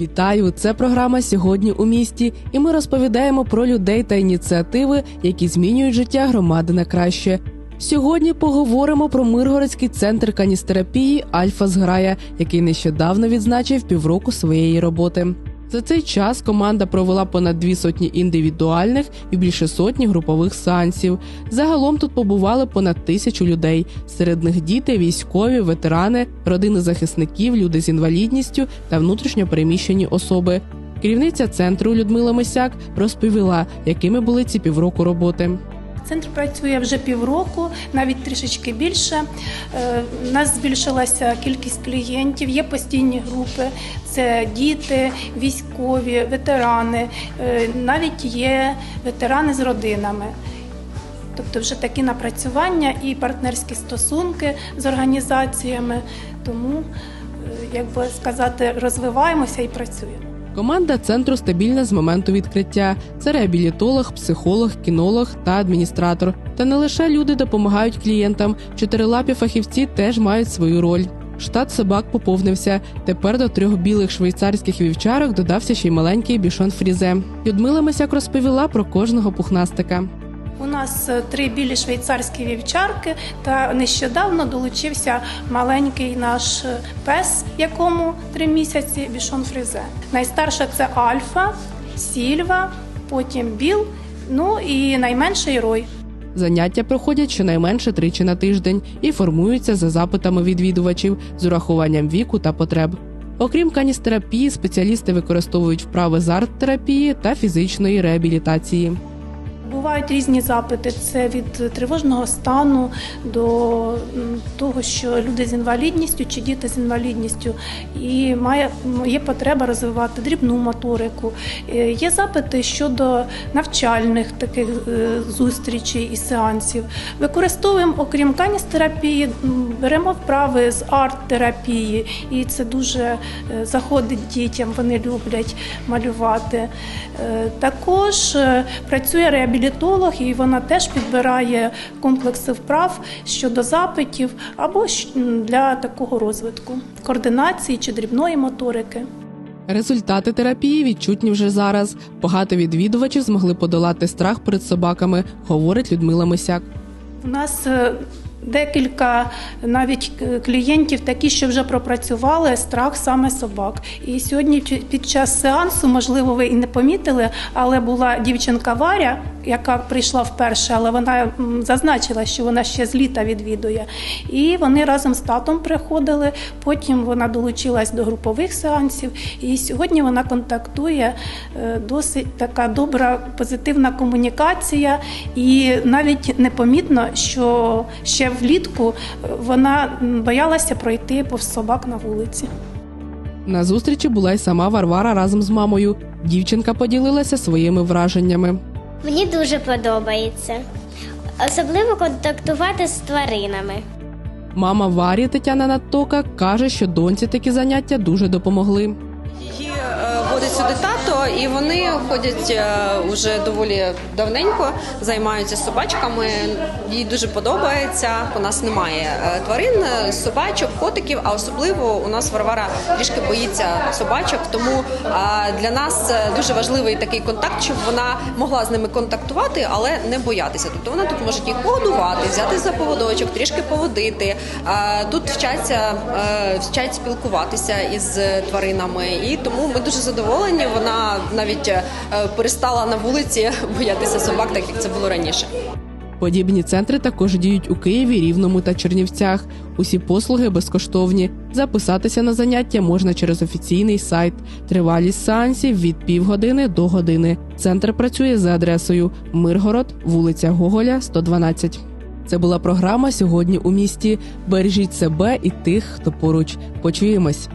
Вітаю! Це програма сьогодні у місті, і ми розповідаємо про людей та ініціативи, які змінюють життя громади на краще. Сьогодні поговоримо про Миргородський центр каністерапії Альфа Зграя, який нещодавно відзначив півроку своєї роботи. За цей час команда провела понад дві сотні індивідуальних і більше сотні групових сеансів. Загалом тут побували понад тисячу людей. Серед них діти, військові, ветерани, родини захисників, люди з інвалідністю та внутрішньо переміщені особи. Керівниця центру Людмила Мисяк розповіла, якими були ці півроку роботи. Центр працює вже півроку, навіть трішечки більше. Е, У нас збільшилася кількість клієнтів, є постійні групи, це діти, військові, ветерани, е, навіть є ветерани з родинами. Тобто вже такі напрацювання і партнерські стосунки з організаціями. Тому, е, як би сказати, розвиваємося і працюємо. Команда центру стабільна з моменту відкриття. Це реабілітолог, психолог, кінолог та адміністратор. Та не лише люди допомагають клієнтам. Чотирилапі фахівці теж мають свою роль. Штат собак поповнився. Тепер до трьох білих швейцарських вівчарок додався ще й маленький бішон фрізе. Людмила Мисяк розповіла про кожного пухнастика. У нас е, три білі швейцарські вівчарки, та нещодавно долучився маленький наш е, пес, якому три місяці бішон фризе. Найстарша це Альфа, Сільва, потім Біл, ну і найменший Рой. Заняття проходять щонайменше тричі на тиждень і формуються за запитами відвідувачів з урахуванням віку та потреб. Окрім каністерапії, спеціалісти використовують вправи з арт-терапії та фізичної реабілітації. Бувають різні запити. Це від тривожного стану до того, що люди з інвалідністю чи діти з інвалідністю, і має є потреба розвивати дрібну моторику. Е, Є запити щодо навчальних таких е, зустрічей і сеансів. Використовуємо, окрім каністерапії, беремо вправи з арт-терапії, і це дуже е, заходить дітям. Вони люблять малювати. Також працює реабілітолог, і вона теж підбирає комплекси вправ щодо запитів або для такого розвитку, координації чи дрібної моторики. Результати терапії відчутні вже зараз. Багато відвідувачів змогли подолати страх перед собаками, говорить Людмила Мисяк. У нас е, декілька навіть е, клієнтів такі, що вже пропрацювали страх саме собак. І сьогодні під час сеансу, можливо, ви і не помітили, але була дівчинка Варя, яка прийшла вперше, але вона зазначила, що вона ще з літа відвідує. І вони разом з татом приходили. Потім вона долучилась до групових сеансів. І сьогодні вона контактує е, досить така добра, позитивна комунікація. І навіть непомітно, що ще влітку е, вона боялася пройти повз собак на вулиці. На зустрічі була й сама Варвара разом з мамою. Дівчинка поділилася своїми враженнями. Мені дуже подобається. Особливо контактувати з тваринами. Мама Варі Тетяна Надтока каже, що доньці такі заняття дуже допомогли. Її е, водить сюди тато, і вони ходять е, уже доволі давненько, займаються собачками. Їй дуже подобається. У нас немає е, тварин, е, собачок, котиків, а особливо у нас Варвара трішки боїться собачок. Тому е, для нас е, дуже важливий такий контакт, щоб вона могла з ними контактувати, але не боятися. Тобто вона тут може їх погодувати, взяти за поводочок, трішки поводити. Е, Тут вчаться, е, вчать спілкуватися із тваринами, і тому ми дуже задоволені. Вона навіть е, перестала на вулиці боятися собак, так як це було раніше. Подібні центри також діють у Києві, Рівному та Чернівцях. Усі послуги безкоштовні. Записатися на заняття можна через офіційний сайт. Тривалість сеансів від півгодини до години. Центр працює за адресою Миргород, вулиця Гоголя, 112. Це була програма сьогодні у місті. Бережіть себе і тих, хто поруч. Почуємось.